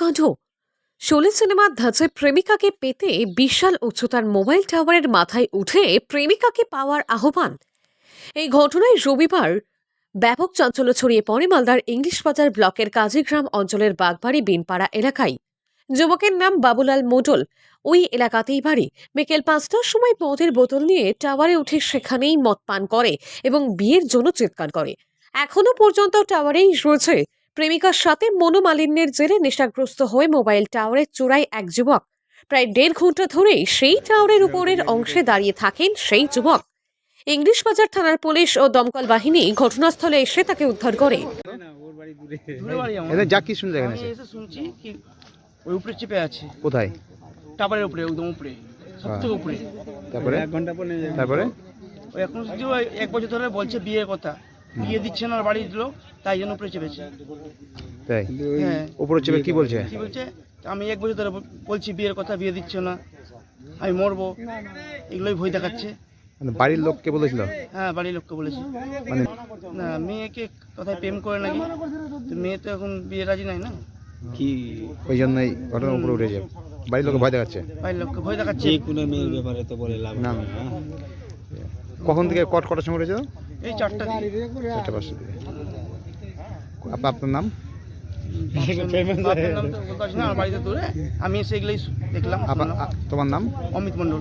কাণ্ড শোলে সিনেমার ধাঁচে প্রেমিকাকে পেতে বিশাল উচ্চতার মোবাইল টাওয়ারের মাথায় উঠে প্রেমিকাকে পাওয়ার আহ্বান। এই ঘটনায় রবিবার ব্যাপক চাঞ্চল্য ছড়িয়ে পড়ে মালদার ইংলিশ বাজার ব্লকের কাজীগ্রাম অঞ্চলের বাগবাড়ি বিনপাড়া এলাকায়। যুবকের নাম বাবুলাল মোডল ওই এলাকাতেই বাড়ি। বিকেল পাঁচটার সময় মদের বোতল নিয়ে টাওয়ারে উঠে সেখানেই মদ পান করে এবং বিয়ের জন্য চিৎকার করে। এখনও পর্যন্ত টাওয়ারেই রয়েছে প্রেমিকার সাথে মনোমালিন্যের জেরে নেশাগ্রস্ত হয়ে মোবাইল টাওয়ারের চূড়ায় এক যুবক। প্রায় দেড় ঘণ্টা ধরেই সেই টাওয়ারের উপরের অংশে দাঁড়িয়ে থাকেন সেই যুবক। ইংলিশ বাজার থানার পুলিশ ও দমকল বাহিনী ঘটনাস্থলে এসে তাকে উদ্ধার করে। দূরে বাড়ি আমার এদের যা কি শুনতে এখানে আমি এসে? এসে শুনছি কি ওই উপরে চেপে আছে। কোথায়? টাবারের উপরে একদম উপরে সব উপরে। তারপরে? তারপরে? ওই এখন এক বছর ধরে বলছে বিয়ের কথা। বিয়ে দিচ্ছে না বাড়ির লোক তাই জন্য উপরে চেপেছে। তাই? হ্যাঁ। উপরে চেপে কি বলছে? কি বলছে? আমি এক বছর ধরে বলছি বিয়ের কথা বিয়ে দিচ্ছে না আমি মরবো। এগুলোই ভয় দেখাচ্ছে। মানে বাড়ির লোককে বলেছিল? হ্যাঁ বাড়ির লোককে বলেছি। মানে না মেয়েকে কোথায় প্রেম করে নাকি? তো মেয়ে তো এখন বিয়ে রাজি নাই না? কি? ওই জন্যই ঘটনার উপরে উঠেছে। বাড়ির লোকে ভয় দেখাচ্ছে? বাড়ির লোককে ভয় দেখাচ্ছে। যে কোনো মেয়ের ব্যাপারে তো বলে লাভ না। কখন থেকে কট কটার সময় উঠেছে এই চারটা চারটা পাঁচশো দিয়ে। আপ- আপনার নাম? আমি এসে এগুলোই দেখলাম তোমার নাম? অমিত মন্ডল